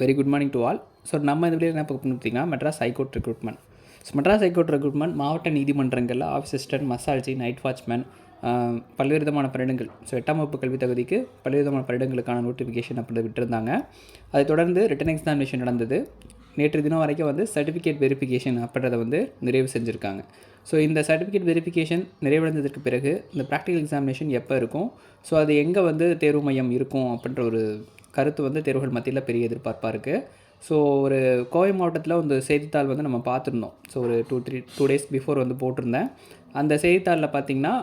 Very good morning to all so நம்ம இந்த வீடியோ என்ன பார்க்க பார்த்தீங்கன்னா Madras high court recruitment so Madras high court recruitment மாவட்ட நீதிமன்றங்களில் ஆஃபீஸ் அசிஸ்டன்ட் மசால்ஜி நைட் வாட்ச்மேன் பல்வேறு விதமான பரிடங்கள் ஸோ எட்டாம் வகுப்பு கல்வி தகுதிக்கு பல்வேறு விதமான பரிடங்களுக்கான நோட்டிஃபிகேஷன் அப்படி விட்டுருந்தாங்க. அதை தொடர்ந்து ரிட்டன் எக்ஸாமினேஷன் நடந்தது. நேற்று தினம் வரைக்கும் வந்து சர்டிஃபிகேட் வெரிஃபிகேஷன் அப்படின்றத வந்து நிறைவு செஞ்சுருக்காங்க. ஸோ இந்த சர்டிஃபிகேட் வெரிஃபிகேஷன் நிறைவடைந்ததற்கு பிறகு இந்த ப்ராக்டிகல் எக்ஸாமினேஷன் எப்போ இருக்கும்? ஸோ அது எங்கே வந்து தேர்வு மையம் இருக்கும் அப்படின்ற ஒரு கருத்து வந்து தேர்வுகள் மத்தியில் பெரிய எதிர்பார்ப்பாக இருக்குது ஸோ ஒரு கோவை மாவட்டத்தில் வந்து செய்தித்தாள் வந்து நம்ம பார்த்துருந்தோம். ஸோ ஒரு two three two days before வந்து போட்டிருந்தேன். அந்த செய்தித்தாளில் பார்த்திங்கன்னா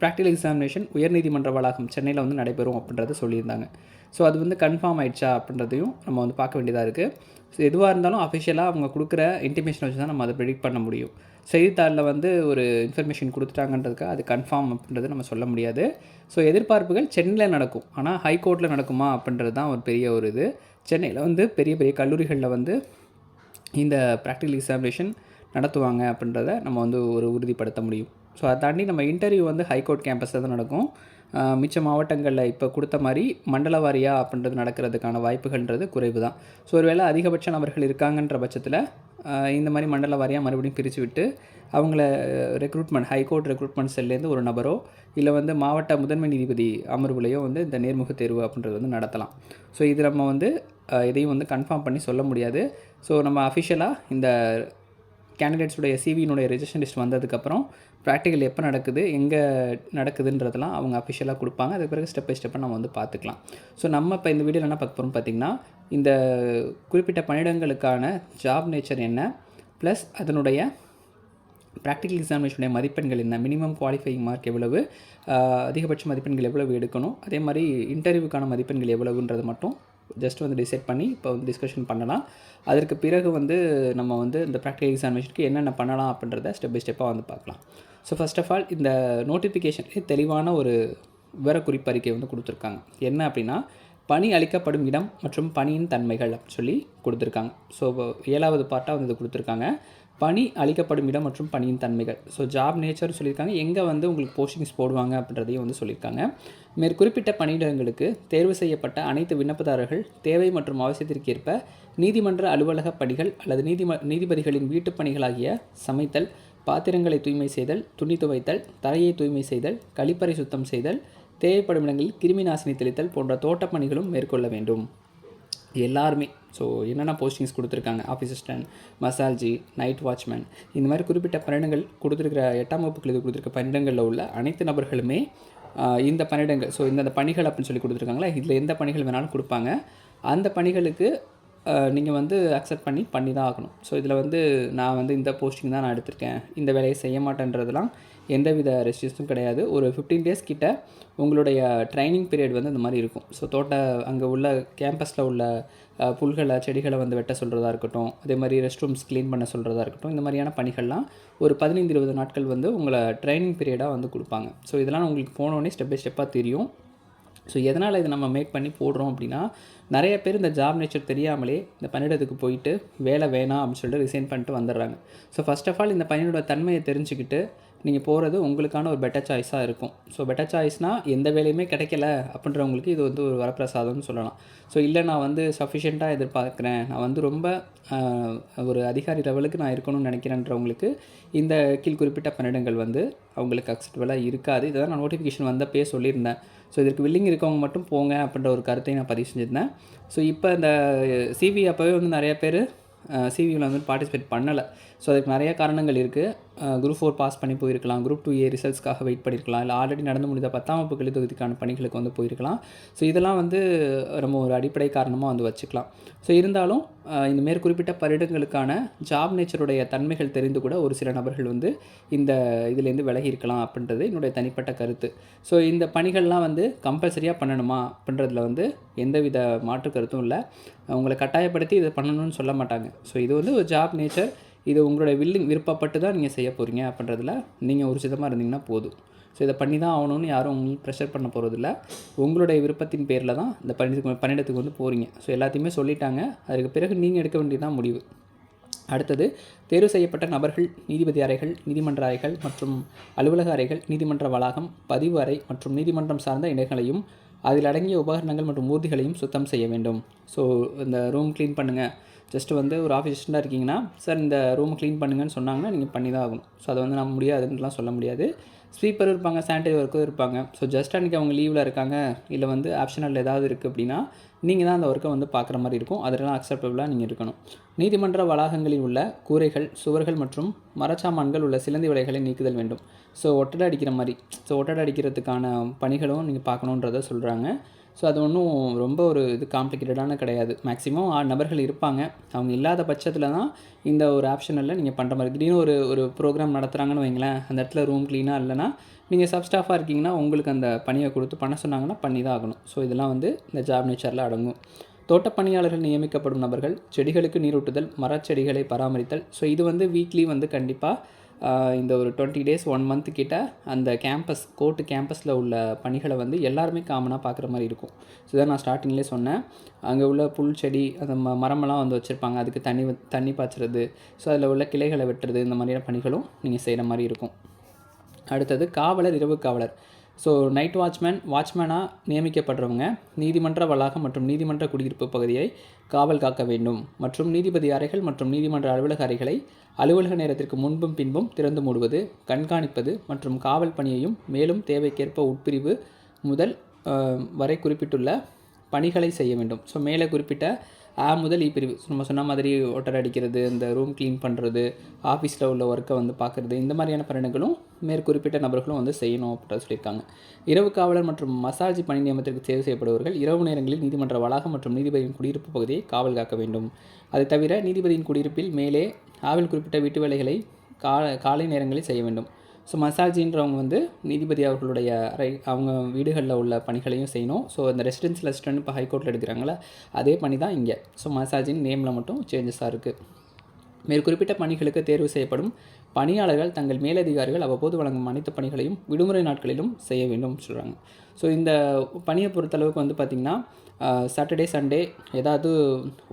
ப்ராக்டிகல் எக்ஸாமினேஷன் உயர்நீதிமன்ற வளாகம் சென்னையில் வந்து நடைபெறும் அப்படின்றத சொல்லியிருந்தாங்க. ஸோ அது வந்து கன்ஃபார்ம் ஆயிடுச்சா அப்படின்றதையும் நம்ம வந்து பார்க்க வேண்டியதாக இருக்குது ஸோ எதுவாக இருந்தாலும் அஃபிஷியலாக அவங்க கொடுக்குற இன்டிமேஷன் வச்சு தான் நம்ம அதை ப்ரெடிக்ட் பண்ண முடியும். செய்தித்தாளில் வந்து ஒரு இன்ஃபர்மேஷன் கொடுத்துட்டாங்கன்றதுக்கு அது கன்ஃபார்ம் அப்படின்றது நம்ம சொல்ல முடியாது. ஸோ எதிர்பார்ப்புகள் சென்னையில் நடக்கும். ஆனால் ஹைகோர்ட்டில் நடக்குமா அப்படின்றது தான் ஒரு பெரிய ஒரு இது. சென்னையில் வந்து பெரிய பெரிய கல்லூரிகளில் வந்து இந்த ப்ராக்டிக்கல் எக்ஸாமினேஷன் நடத்துவாங்க அப்படின்றத நம்ம வந்து ஒரு உறுதிப்படுத்த முடியும். ஸோ அதை தாண்டி நம்ம இன்டர்வியூ வந்து ஹைகோர்ட் கேம்பஸில் தான் நடக்கும். மிச்ச மாவட்டங்களில் இப்போ கொடுத்த மாதிரி மண்டல வாரியாக அப்படின்றது நடக்கிறதுக்கான வாய்ப்புகள்ன்றது குறைவு தான் ஸோ ஒருவேளை அதிகபட்ச நபர்கள் இருக்காங்கன்ற பட்சத்தில் இந்த மாதிரி மண்டல வாரியாக மறுபடியும் பிரித்து விட்டு அவங்கள ரெக்ரூட்மெண்ட் ஹைகோர்ட் ரெக்ரூட்மெண்ட் செல்லேருந்து ஒரு நபரோ இல்லை வந்து மாவட்ட முதன்மை நீதிபதி அமர்வுலையோ வந்து இந்த நேர்முக தேர்வு அப்படின்றது வந்து நடத்தலாம். ஸோ இது நம்ம வந்து இதையும் வந்து கன்ஃபார்ம் பண்ணி சொல்ல முடியாது. ஸோ நம்ம அஃபிஷியலாக இந்த கேண்டிடேட்ஸுடைய சிவியினுடைய ரெஜிஸ்ட்ரேஷன் லிஸ்ட் வந்ததுக்கப்புறம் ப்ராக்டிக்கல் எப்போ நடக்குது எங்கே நடக்குதுன்றதெல்லாம் அவங்க அஃபிஷியலாக கொடுப்பாங்க. அதுக்கு பிறகு ஸ்டெப் பை ஸ்டெப்பாக நம்ம வந்து பார்த்துக்கலாம். ஸோ நம்ம இப்போ இந்த வீடியோவில் என்ன பார்க்க போகிறோம் பார்த்திங்கன்னா இந்த குறிப்பிட்ட பணியிடங்களுக்கான ஜாப் நேச்சர் என்ன ப்ளஸ் அதனுடைய ப்ராக்டிக்கல் எக்ஸாமினேஷனுடைய மதிப்பெண்கள் என்ன மினிமம் குவாலிஃபைங் மார்க் எவ்வளவு அதிகபட்ச மதிப்பெண்கள் எவ்வளவு எடுக்கணும் அதே மாதிரி இன்டர்வியூக்கான மதிப்பெண்கள் எவ்வளவுன்றது மட்டும் ஜஸ்ட் வந்து டிசைட் பண்ணி இப்போ வந்து டிஸ்கஷன் பண்ணலாம். அதற்கு பிறகு வந்து நம்ம வந்து இந்த ப்ராக்டிகல் எக்ஸாமினேஷனுக்கு என்னென்ன பண்ணலாம் அப்படின்றத ஸ்டெப் பை ஸ்டெப்பாக வந்து பார்க்கலாம். ஸோ ஃபஸ்ட் ஆஃப் ஆல் இந்த நோட்டிஃபிகேஷன்லேயே தெளிவான ஒரு விவரக்குறிப்பு அறிக்கை வந்து கொடுத்துருக்காங்க. என்ன அப்படின்னா பணி அளிக்கப்படும் இடம் மற்றும் பணியின் தன்மைகள் அப்படின்னு சொல்லி கொடுத்துருக்காங்க. ஸோ ஏழாவது பார்ட்டாக வந்து இது கொடுத்துருக்காங்க. பணி அளிக்கப்படும் இடம் மற்றும் பணியின் தன்மைகள். ஸோ ஜாப் நேச்சர் சொல்லியிருக்காங்க. எங்கே வந்து உங்களுக்கு போஸ்டிங்ஸ் போடுவாங்க அப்படின்றதையும் வந்து சொல்லியிருக்காங்க. மேற்குறிப்பிட்ட பணியிடங்களுக்கு தேர்வு செய்யப்பட்ட அனைத்து விண்ணப்பதாரர்கள் தேவை மற்றும் அவசியத்திற்கேற்ப நீதிமன்ற அலுவலக பணிகள் அல்லது நீதிம நீதிபதிகளின் வீட்டுப் பணிகளாகிய சமைத்தல் பாத்திரங்களை தூய்மை செய்தல் துணி துவைத்தல் தரையை தூய்மை செய்தல் கழிப்பறை சுத்தம் செய்தல் தேவைப்படும் இடங்களில் கிருமி நாசினி தெளித்தல் போன்ற தோட்டப் பணிகளும் மேற்கொள்ள வேண்டும். எல்லாருமே. ஸோ என்னென்ன போஸ்டிங்ஸ் கொடுத்துருக்காங்க? ஆஃபீஸ் அசிஸ்டன்ட் மசால்ஜி நைட் வாட்ச்மேன் இந்த மாதிரி குறிப்பிட்ட பன்னெண்டுகள் கொடுத்துருக்கிற எட்டாம் வகுப்புகள் இது கொடுத்துருக்க பன்னெண்டுகளில் உள்ள அனைத்து நபர்களுமே இந்த பன்னெண்டுங்கள் ஸோ இந்தந்த பணிகள் அப்படின்னு சொல்லி கொடுத்துருக்காங்களா? இதில் எந்த பணிகள் வேணாலும் கொடுப்பாங்க. அந்த பணிகளுக்கு நீங்கள் வந்து அக்செப்ட் பண்ணி பண்ணி தான் ஆகணும். ஸோ இதில் வந்து நான் வந்து இந்த போஸ்டிங் தான் நான் எடுத்திருக்கேன். இந்த வேலையை செய்ய மாட்டேன்றதுலாம் எந்தவித ரெஸ்ட்ரிக்ஷனும் கிடையாது. ஒரு ஃபிஃப்டீன் டேஸ் கிட்ட உங்களுடைய ட்ரைனிங் பீரியட் வந்து இந்த மாதிரி இருக்கும். ஸோ தோட்ட அங்கே உள்ள கேம்பஸில் உள்ள புல்களை செடிகளை வந்து வெட்ட சொல்கிறதா இருக்கட்டும் அதே மாதிரி ரெஸ்ட் ரூம்ஸ் க்ளீன் பண்ண சொல்கிறதா இருக்கட்டும் இந்த மாதிரியான பணிகள்லாம் ஒரு பதினைந்து இருபது நாட்கள் வந்து உங்களை ட்ரைனிங் பீரியடாக வந்து கொடுப்பாங்க. ஸோ இதெல்லாம் உங்களுக்கு போனோடனே ஸ்டெப் பை ஸ்டெப்பாக தெரியும். ஸோ எதனால் இதை நம்ம மேக் பண்ணி போடுறோம் அப்படின்னா நிறைய பேர் இந்த ஜாப் நேச்சர் தெரியாமலே இந்த பணியிடத்துக்கு போயிட்டு வேலை வேணாம் அப்படின்னு சொல்லிட்டு ரிசைன் பண்ணிட்டு வந்துடுறாங்க. ஸோ ஃபஸ்ட் ஆஃப் ஆல் இந்த பணியோட தன்மையை தெரிஞ்சுக்கிட்டு நீங்கள் போகிறது உங்களுக்கான ஒரு பெட்டர் சாய்ஸாக இருக்கும். ஸோ பெட்டர் சாய்ஸ்னால் எந்த வேலையுமே கிடைக்கல அப்படின்றவங்களுக்கு இது வந்து ஒரு வரப்பிரசாதம்னு சொல்லலாம். ஸோ இல்லை நான் வந்து சஃபிஷியண்ட்டாக எதிர்பார்க்குறேன். நான் வந்து ரொம்ப ஒரு அதிகாரி லெவலுக்கு நான் இருக்கணும்னு நினைக்கிறேன்றவங்களுக்கு இந்த கீழ் குறிப்பிட்ட பன்னிடங்கள் வந்து அவங்களுக்கு அக்செப்டபுளாக இருக்காது. இதை தான் நான் நோட்டிஃபிகேஷன் வந்தப்பே சொல்லியிருந்தேன். ஸோ இதற்கு வில்லிங் இருக்கவங்க மட்டும் போங்க அப்படின்ற ஒரு கருத்தை நான் பதிவு செஞ்சுருந்தேன். ஸோ இப்போ இந்த சிவி அப்போவே வந்து நிறைய பேர் சிவியில் வந்து பார்ட்டிசிபேட் பண்ணலை. ஸோ அதுக்கு நிறைய காரணங்கள் இருக்குது குரூப் ஃபோர் பாஸ் பண்ணி போயிருக்கலாம். குரூப் டூ ஏ ரிசல்ட்ஸ்க்காக வெயிட் பண்ணியிருக்கலாம் இல்லை ஆல்ரெடி நடந்து முடிந்த பத்தாம் வகுப்பு கல்வி தொகுதிக்கான பணிகளுக்கு வந்து போயிருக்கலாம். ஸோ இதெல்லாம் வந்து நம்ம ஒரு அடிப்படை காரணமாக வந்து வச்சுக்கலாம். ஸோ இருந்தாலும் இந்த மேற்குறிப்பிட்ட பரிடங்களுக்கான ஜாப் நேச்சருடைய தன்மைகள் தெரிந்து கூட ஒரு சில நபர்கள் வந்து இந்த இதுலேருந்து விலகி இருக்கலாம் அப்படின்றது என்னுடைய தனிப்பட்ட கருத்து. ஸோ இந்த பணிகள்லாம் வந்து கம்பல்சரியாக பண்ணணுமா அப்படின்றதுல வந்து எந்தவித மாற்று கருத்தும் இல்லை. உங்களை கட்டாயப்படுத்தி இதை பண்ணணும்னு சொல்ல மாட்டாங்க. ஸோ இது வந்து ஒரு ஜாப் நேச்சர் இது உங்களுடைய வில்லிங் விருப்பப்பட்டு தான் நீங்கள் செய்ய போகிறீங்க அப்படின்றதுல நீங்கள் ஒரு சிதமாக இருந்தீங்கன்னா போதும். ஸோ இதை பண்ணி தான் ஆகணும்னு யாரும் உங்களுக்கு ப்ரெஷர் பண்ண போகிறதில்ல உங்களுடைய விருப்பத்தின் பேரில் தான் இந்த பணிக்கு பணியிடத்துக்கு வந்து போகிறீங்க ஸோ எல்லாத்தையுமே சொல்லிட்டாங்க. அதுக்கு பிறகு நீங்கள் எடுக்க வேண்டியதான் முடிவு. அடுத்தது தேர்வு செய்யப்பட்ட நபர்கள் நீதிபதி அறைகள் நீதிமன்ற அறைகள் மற்றும் அலுவலக அறைகள் நீதிமன்ற வளாகம் பதிவு அறை மற்றும் நீதிமன்றம் சார்ந்த இடங்களையும் அதில் அடங்கிய உபகரணங்கள் மற்றும் ஊர்திகளையும் சுத்தம் செய்ய வேண்டும். ஸோ இந்த ரூம் க்ளீன் பண்ணுங்கள் ஜஸ்ட் வந்து ஒரு ஆஃபீஸ் அசிஸ்டண்ட்டாக இருக்கீங்கன்னா சார் இந்த ரூம் க்ளீன் பண்ணுங்கன்னு சொன்னாங்கன்னா நீங்கள் பண்ணி தான் ஆகணும். ஸோ அதை வந்து நம்ம முடியாதுன்னுலாம் சொல்ல முடியாது. ஸ்வீப்பர் இருப்பாங்க சானிடரி ஒர்க்கும் இருப்பாங்க. ஸோ ஜஸ்ட் அன்றைக்கி அவங்க லீவில் இருக்காங்க இல்லை வந்து ஆப்ஷனல் ஏதாவது இருக்குது அப்படின்னா நீங்கள் தான் அந்த ஒர்க்கை வந்து பார்க்குற மாதிரி இருக்கும். அதெல்லாம் அக்செப்டபுளாக நீங்கள் இருக்கணும். நீதிமன்ற வளாகங்களில் உள்ள கூரைகள் சுவர்கள் மற்றும் மரச்சாமான்கள் உள்ள சிலந்தி வலைகளை நீக்குதல் வேண்டும். ஸோ ஒட்டடை அடிக்கிற மாதிரி. ஸோ ஒட்டடை அடிக்கிறதுக்கான பணிகளும் நீங்கள் பார்க்கணுன்றதை சொல்கிறாங்க ஸோ அது ஒன்றும் ரொம்ப ஒரு இது காம்ப்ளிகேட்டடான கிடையாது. மேக்ஸிமம் ஆறு நபர்கள் இருப்பாங்க. அவங்க இல்லாத பட்சத்தில் தான் இந்த ஒரு ஆப்ஷனில் நீங்கள் பண்ணுற மாதிரி. திடீர்னு ஒரு ஒரு ப்ரோக்ராம் நடத்துகிறாங்கன்னு வைங்களேன். அந்த இடத்துல ரூம் க்ளீனாக இல்லைனா நீங்கள் சப் ஸ்டாஃபாக இருக்கீங்கன்னா உங்களுக்கு அந்த பணியை கொடுத்து பண்ண சொன்னாங்கன்னா பண்ணி தான் ஆகணும். ஸோ இதெல்லாம் வந்து இந்த ஜாப் நேச்சரில் அடங்கும். தோட்டப் பணியாளர்கள் நியமிக்கப்படும் நபர்கள் செடிகளுக்கு நீரூட்டுதல் மரச்செடிகளை பராமரித்தல். ஸோ இது வந்து வீக்லி வந்து கண்டிப்பாக இந்த ஒரு டுவெண்ட்டி டேஸ் ஒன் மந்த் கிட்ட அந்த கேம்பஸ் கோர்ட்டு கேம்பஸில் உள்ள பணிகளை வந்து எல்லாருமே காமனாக பார்க்குற மாதிரி இருக்கும். ஸோ இதான் நான் ஸ்டார்டிங்லேயே சொன்னேன். அங்கே உள்ள புல் செடி அந்த ம மரமெல்லாம் வந்து வச்சுருப்பாங்க. அதுக்கு தண்ணி தண்ணி பாய்ச்சுறது. ஸோ அதில் உள்ள கிளைகளை வெட்டுறது இந்த மாதிரியான பணிகளும் நீங்கள் செய்கிற மாதிரி இருக்கும். அடுத்தது காவலர் இரவு காவலர். ஸோ நைட் வாட்ச்மேன் வாட்ச்மேனாக நியமிக்கப்படுறவங்க நீதிமன்ற வளாகம் மற்றும் நீதிமன்ற குடியிருப்பு பகுதியை காவல் காக்க வேண்டும். மற்றும் நீதிபதி அறைகள் மற்றும் நீதிமன்ற அலுவலக அறைகளை அலுவலக நேரத்திற்கு முன்பும் பின்பும் திறந்து மூடுவது கண்காணிப்பது மற்றும் காவல் பணியையும் மேலும் தேவைக்கேற்ப உட்பிரிவு முதல் வரை குறிப்பிட்டுள்ள பணிகளை செய்ய வேண்டும். ஸோ மேலே குறிப்பிட்ட ஆ முதல் இ பிரிவு. நம்ம சொன்ன மாதிரி ஒட்டர் அடிக்கிறது இந்த ரூம் க்ளீன் பண்ணுறது ஆஃபீஸில் உள்ள ஒர்க்கை வந்து பார்க்குறது இந்த மாதிரியான பணிகளும் மேற்குறிப்பிட்ட நபர்களும் வந்து செய்யணும் அப்படின்னு சொல்லியிருக்காங்க. இரவு காவலர் மற்றும் மசாஜ் பணி நியமனத்திற்கு தேர்வு செய்யப்படுபவர்கள் இரவு நேரங்களில் நீதிமன்ற வளாகம் மற்றும் நீதிபதியின் குடியிருப்பு பகுதியை காவல் காக்க வேண்டும். அதை தவிர நீதிபதியின் குடியிருப்பில் மேலே ஆவில் குறிப்பிட்ட வீட்டு வேலைகளை கா காலை நேரங்களில் செய்ய வேண்டும். ஸோ மசாஜின்றவங்க வந்து நீதிபதி அவர்களுடைய அறை அவங்க வீடுகளில் உள்ள பணிகளையும் செய்யணும். ஸோ இந்த ரெசிடென்சியல் அசிஸ்டன்ட் இப்போ ஹைகோர்ட்டில் எடுக்கிறாங்களே அதே பணி தான் இங்கே. ஸோ மசாஜின் நேமில் மட்டும் சேஞ்சஸாக இருக்குது மேற்குறிப்பிட்ட பணிகளுக்கு தேர்வு செய்யப்படும் பணியாளர்கள் தங்கள் மேலதிகாரிகள் அவ்வப்போது வழங்கும் அனைத்து பணிகளையும் விடுமுறை நாட்களிலும் செய்ய வேண்டும் சொல்கிறாங்க ஸோ இந்த பணியை பொறுத்தளவுக்கு வந்து பார்த்திங்கன்னா சாட்டர்டே சண்டே ஏதாவது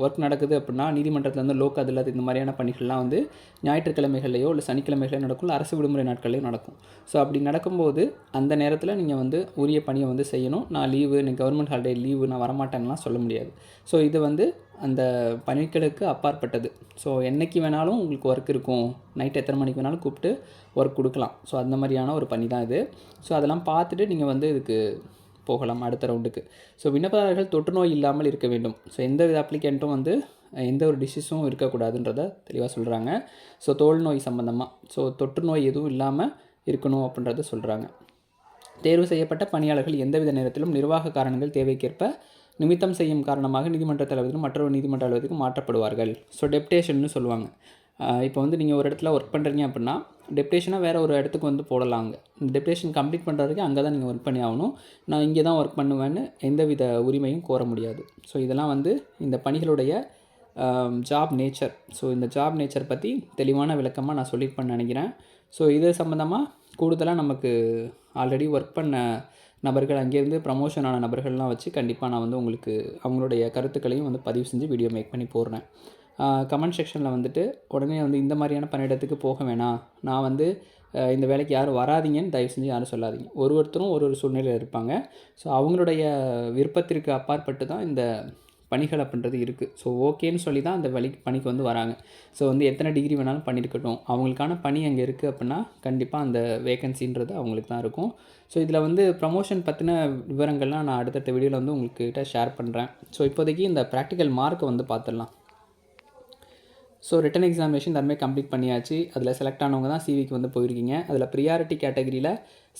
ஒர்க் நடக்குது அப்படின்னா நீதிமன்றத்தில் வந்து லோக் அதில் இந்த மாதிரியான பணிகள்லாம் வந்து ஞாயிற்றுக்கிழமைகள்லையோ இல்லை சனிக்கிழமைகளோ நடக்கும். இல்லை அரசு விடுமுறை நாட்கள்லையும் நடக்கும். ஸோ அப்படி நடக்கும்போது அந்த நேரத்தில் நீங்கள் வந்து உரிய பணியை வந்து செய்யணும். நான் லீவு எனக்கு கவர்மெண்ட் ஹாலிடே லீவு நான் வரமாட்டேங்கலாம் சொல்ல முடியாது. ஸோ இது வந்து அந்த பணிகளுக்கு அப்பாற்பட்டது. ஸோ என்னைக்கு வேணாலும் உங்களுக்கு ஒர்க் இருக்கும். நைட் எத்தனை மணிக்கு வேணாலும் கூப்பிட்டு ஒர்க் கொடுக்கலாம். ஸோ அந்த மாதிரியான ஒரு பணி தான் இது. ஸோ அதெல்லாம் பார்த்துட்டு நீங்கள் வந்து இதுக்கு போகலாம் அடுத்த ரவுண்டுக்கு ஸோ விண்ணப்பதாரர்கள் தொற்று நோய் இல்லாமல் இருக்க வேண்டும். ஸோ எந்த வித அப்ளிகண்ட்டும் வந்து எந்த ஒரு டிசீஸும் இருக்கக்கூடாதுன்றத தெளிவாக சொல்கிறாங்க ஸோ தோல் நோய் சம்மந்தமாக ஸோ தொற்று நோய் எதுவும் இல்லாமல் இருக்கணும் அப்படின்றத சொல்கிறாங்க தேர்வு செய்யப்பட்ட பணியாளர்கள் எந்தவித நேரத்திலும் நிர்வாக காரணங்கள் தேவைக்கேற்ப நிமித்தம் செய்யும் காரணமாக நீதிமன்ற தலைவரும் மற்றொரு நீதிமன்ற அலுவலகத்துக்கு மாற்றப்படுவார்கள். ஸோ டெப்டேஷன்னு சொல்லுவாங்க. இப்போ வந்து நீங்கள் ஒரு இடத்துல ஒர்க் பண்ணுறீங்க அப்படின்னா டெப்டேஷனாக வேறு ஒரு இடத்துக்கு வந்து போடலாம் அங்கே இந்த டெப்டேஷன் கம்ப்ளீட் பண்ணுற வரைக்கும் அங்கே தான் நீங்கள் ஒர்க் பண்ணி ஆகணும். நான் இங்கே தான் ஒர்க் பண்ணுவேன்னு எந்தவித உரிமையும் கோர முடியாது. ஸோ இதெல்லாம் வந்து இந்த பணிகளுடைய ஜாப் நேச்சர் ஸோ இந்த ஜாப் நேச்சர் பற்றி தெளிவான விளக்கமாக நான் சொல்லியிருப்பேன்னு நினைக்கிறேன். ஸோ இது சம்மந்தமாக கூடுதலாக நமக்கு ஆல்ரெடி ஒர்க் பண்ண நபர்கள் அங்கேருந்து ப்ரமோஷன் ஆன நபர்கள்லாம் வச்சு கண்டிப்பாக நான் வந்து உங்களுக்கு அவங்களுடைய கருத்துக்களையும் வந்து பதிவு செஞ்சு வீடியோ மேக் பண்ணி போடுறேன். கமெண்ட் செக்ஷனில் வந்துட்டு உடனே வந்து இந்த மாதிரியான பணியிடத்துக்கு போக வேணாம். நான் வந்து இந்த வேலைக்கு யாரும் வராதீங்கன்னு தயவு செஞ்சு யாரும் சொல்லாதீங்க. ஒரு ஒருத்தரும் ஒரு ஒரு சூழ்நிலையில் இருப்பாங்க. ஸோ அவங்களுடைய விருப்பத்திற்கு அப்பாற்பட்டு தான் இந்த பணிகள் அப்படின்றது இருக்குது ஸோ ஓகேன்னு சொல்லி தான் அந்த வழி பணிக்கு வந்து வராங்க. ஸோ வந்து எத்தனை டிகிரி வேணாலும் பண்ணியிருக்கட்டும் அவங்களுக்கான பணி அங்கே இருக்குது அப்படின்னா கண்டிப்பாக அந்த வேகன்சின்றது அவங்களுக்கு தான் இருக்கும். ஸோ இதில் வந்து ப்ரமோஷன் பற்றின விவரங்கள்லாம் நான் அடுத்தடுத்த வீடியோவில் வந்து உங்கள்கிட்ட ஷேர் பண்ணுறேன் ஸோ இப்போதைக்கு இந்த ப்ராக்டிக்கல் மார்க்கை வந்து பார்த்துடலாம். ஸோ ரிட்டன் எக்ஸாமினேஷன் எல்லாருமே கம்ப்ளீட் பண்ணியாச்சு. அதில் செலக்ட் ஆனவங்க தான் சிவிக்கு வந்து போயிருக்கீங்க. அதில் ப்ரியாரிட்டி கேட்டகரியில்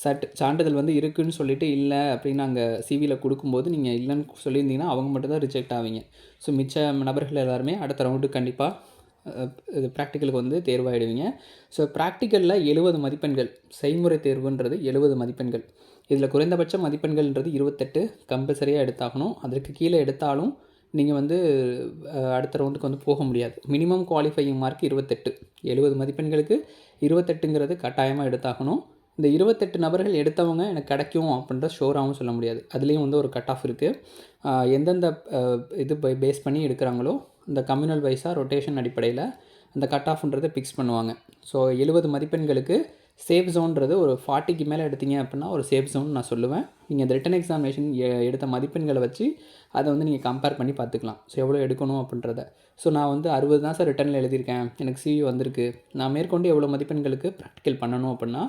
சட் சான்றிதழ் வந்து இருக்குன்னு சொல்லிட்டு இல்லை அப்படின்னு அங்கே சிவியில் கொடுக்கும்போது நீங்கள் இல்லைன்னு சொல்லியிருந்தீங்கன்னா அவங்க மட்டும் தான் ரிஜெக்ட் ஆவீங்க. ஸோ மிச்ச நபர்கள் எல்லாருமே அடுத்த ரவுண்டு கண்டிப்பாக இது ப்ராக்டிக்கலுக்கு வந்து தேர்வாயிடுவீங்க. ஸோ ப்ராக்டிக்கலில் எழுபது மதிப்பெண்கள். செய்முறை தேர்வுன்றது எழுபது மதிப்பெண்கள். இதில் குறைந்தபட்ச மதிப்பெண்கள்ன்றது இருபத்தெட்டு. கம்பல்சரியாக எடுத்தாகணும். அதற்கு கீழே எடுத்தாலும் நீங்கள் வந்து அடுத்த ரவுண்டுக்கு வந்து போக முடியாது. மினிமம் குவாலிஃபையிங் மார்க் இருபத்தெட்டு. எழுபது மதிப்பெண்களுக்கு இருபத்தெட்டுங்கிறது கட்டாயமாக எடுத்தாகணும். இந்த இருபத்தெட்டு நபர்கள் எடுத்தவங்க எனக்கு கிடைக்கும் அப்படின்ற ஷோராகவும் சொல்ல முடியாது. அதுலேயும் வந்து ஒரு கட் ஆஃப் இருக்குது எந்தெந்த இது பேஸ் பண்ணி எடுக்கிறாங்களோ இந்த கம்யூனல் வைஸாக ரொட்டேஷன் அடிப்படையில் அந்த கட் ஆஃப்ன்றதை ஃபிக்ஸ் பண்ணுவாங்க. ஸோ எழுபது மதிப்பெண்களுக்கு சேஃப் ஜோன்றது ஒரு ஃபார்ட்டிக்கு மேலே எடுத்தீங்க அப்படின்னா ஒரு சேஃப் ஜோன் நான் சொல்லுவேன். நீங்கள் இந்த ரிட்டன் எக்ஸாமினேஷன் எடுத்த மதிப்பெண்களை வச்சு அதை வந்து நீங்கள் கம்பேர் பண்ணி பார்த்துக்கலாம். ஸோ எவ்வளோ எடுக்கணும் அப்படின்றத. ஸோ நான் வந்து அறுபது தான் சார் ரிட்டனில் எழுதியிருக்கேன். எனக்கு சிவி வந்திருக்கு. நான் மேற்கொண்டு எவ்வளோ மதிப்பெண்களுக்கு ப்ராக்டிக்கல் பண்ணணும் அப்படின்னா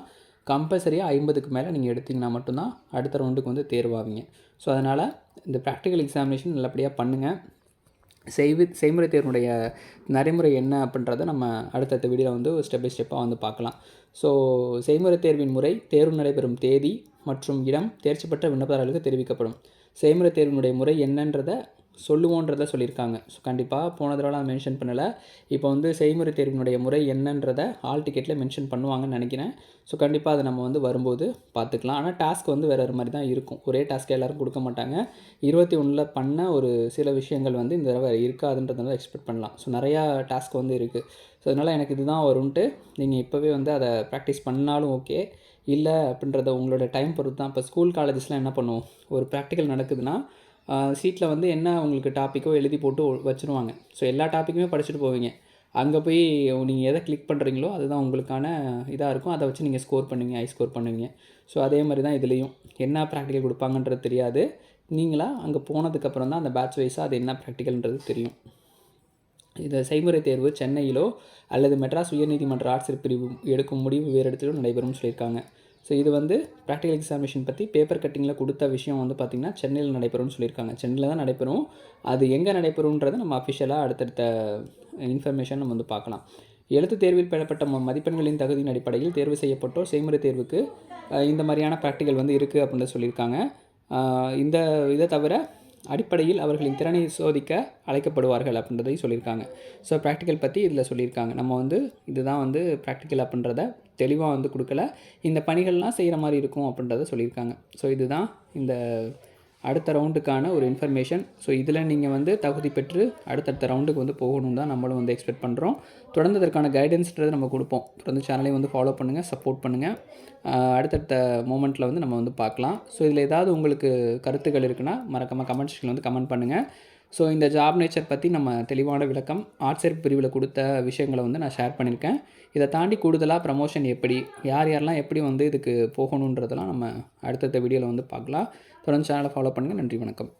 கம்பல்சரியாக ஐம்பதுக்கு மேலே நீங்கள் எடுத்தீங்கன்னா மட்டும்தான் அடுத்த ரவுண்டுக்கு வந்து தேர்வாவீங்க. ஸோ அதனால் இந்த ப்ராக்டிக்கல் எக்ஸாமினேஷன் நல்லபடியாக பண்ணுங்கள் செய்வி செய்முறை தேர்வுடைய நடைமுறை என்ன அப்படின்றத நம்ம அடுத்தடுத்த வீடியோவில் வந்து ஸ்டெப் பை ஸ்டெப்பாக வந்து பார்க்கலாம். ஸோ செய்முறை தேர்வின் முறை தேர்வு நடைபெறும் தேதி மற்றும் இடம் தேர்ச்சி பெற்ற விண்ணப்பதாரர்களுக்கு தெரிவிக்கப்படும். செய்முறை தேர்வினுடைய முறை என்னன்றதை சொல்லுவோன்றதை சொல்லியிருக்காங்க. ஸோ கண்டிப்பாக போன தடவை நான் மென்ஷன் பண்ணலை. இப்போ வந்து செய்முறை தேர்வினுடைய முறை என்னன்றதை ஹால் டிக்கெட்டில் மென்ஷன் பண்ணுவாங்கன்னு நினைக்கிறேன். ஸோ கண்டிப்பாக அதை நம்ம வந்து வரும்போது பார்த்துக்கலாம். ஆனால் டாஸ்க் வந்து வேறு மாதிரி தான் இருக்கும். ஒரே டாஸ்க் எல்லோரும் கொடுக்க மாட்டாங்க. இருபத்தி ஒன்றில் பண்ண ஒரு சில விஷயங்கள் வந்து இந்த தடவை இருக்காதுன்றதுனால எக்ஸ்பெக்ட் பண்ணலாம். ஸோ நிறையா டாஸ்க் வந்து இருக்குது ஸோ அதனால் எனக்கு இதுதான் வரும்ன்ட்டு நீங்கள் இப்போவே வந்து அதை ப்ராக்டிஸ் பண்ணாலும் ஓகே இல்லை அப்படின்றத உங்களோட டைம் பொறுத்து தான். இப்போ ஸ்கூல் காலேஜஸ்லாம் என்ன பண்ணுவோம்? ஒரு ப்ராக்டிக்கல் நடக்குதுன்னா சீட்டில் வந்து என்ன உங்களுக்கு டாப்பிக்கோ எழுதி போட்டு வச்சுருவாங்க. ஸோ எல்லா டாப்பிக்குமே படிச்சுட்டு போவீங்க. அங்கே போய் நீங்கள் எதை கிளிக் பண்ணுறீங்களோ அதுதான் உங்களுக்கான இதாக இருக்கும். அதை வச்சு நீங்கள் ஸ்கோர் பண்ணுவீங்க ஐ ஸ்கோர் பண்ணுவீங்க. ஸோ அதே மாதிரி தான் இதுலேயும். என்ன ப்ராக்டிக்கல் கொடுப்பாங்கன்றது தெரியாது. நீங்களாக அங்கே போனதுக்கப்புறம் தான் அந்த பேட்ச் வைஸாக அது என்ன ப்ராக்டிக்கல்ன்றது தெரியும். இந்த செய்முறை தேர்வு சென்னையிலோ அல்லது மெட்ராஸ் உயர்நீதிமன்ற ஆட்சியர் பிரிவு எடுக்கும் முடிவு வேறு இடத்திலும் நடைபெறும்னு சொல்லியிருக்காங்க. ஸோ இது வந்து ப்ராக்டிகல் எக்ஸாமினேஷன் பற்றி பேப்பர் கட்டிங்கில் கொடுத்த விஷயம் வந்து பார்த்திங்கன்னா சென்னையில் நடைபெறும்னு சொல்லியிருக்காங்க. சென்னையில் தான் நடைபெறும். அது எங்கே நடைபெறும்ன்றதை நம்ம அஃபிஷியலாக அடுத்தடுத்த இன்ஃபர்மேஷன் நம்ம வந்து பார்க்கலாம். எழுத்து தேர்வில் பெறப்பட்ட மதிப்பெண்களின் தகுதியின் அடிப்படையில் தேர்வு செய்யப்பட்டோர் செய்முறை தேர்வுக்கு இந்த மாதிரியான ப்ராக்டிக்கல் வந்து இருக்குது அப்படின்னு சொல்லியிருக்காங்க. இந்த இதை தவிர அடிப்படையில் அவர்களின் திறனை சோதிக்க அழைக்கப்படுவார்கள் அப்படின்றதையும் சொல்லியிருக்காங்க. ஸோ ப்ராக்டிக்கல் பற்றி இதில் சொல்லியிருக்காங்க. நம்ம வந்து இதுதான் வந்து ப்ராக்டிக்கல் அப்படின்றத தெளிவாக வந்து கொடுக்கல. இந்த பணிகள்லாம் செய்கிற மாதிரி இருக்கும் அப்படின்றத சொல்லியிருக்காங்க. ஸோ இதுதான் இந்த அடுத்த ரவுண்டுக்கான ஒரு இன்ஃபர்மேஷன் ஸோ இதில் நீங்கள் வந்து தகுதி பெற்று அடுத்தடுத்த ரவுண்டுக்கு வந்து போகணும் தான் நம்மளும் வந்து எக்ஸ்பெக்ட் பண்ணுறோம் தொடர்ந்து அதற்கான கைடன்ஸ்ன்றது நம்ம கொடுப்போம். தொடர்ந்து சேனலையும் வந்து ஃபாலோ பண்ணுங்கள் சப்போர்ட் பண்ணுங்கள் அடுத்தடுத்த மூமெண்ட்டில் வந்து நம்ம வந்து பார்க்கலாம். ஸோ இதில் ஏதாவது உங்களுக்கு கருத்துக்கள் இருக்குன்னா மறக்காமல் கமெண்ட் செக்ஷனில் வந்து கமெண்ட் பண்ணுங்கள் ஸோ இந்த ஜாப் நேச்சர் பற்றி நம்ம தெளிவான விளக்கம் ஆர்ட்ஸ் பிரிவில் கொடுத்த விஷயங்களை வந்து நான் ஷேர் பண்ணியிருக்கேன். இதை தாண்டி கூடுதலாக ப்ரமோஷன் எப்படி யார் யாரெல்லாம் எப்படி வந்து இதுக்கு போகணுன்றதெல்லாம் நம்ம அடுத்தடுத்த வீடியோவில் வந்து பார்க்கலாம். தொடர்ந்து சேனலை ஃபாலோ பண்ணுங்கள் நன்றி வணக்கம்.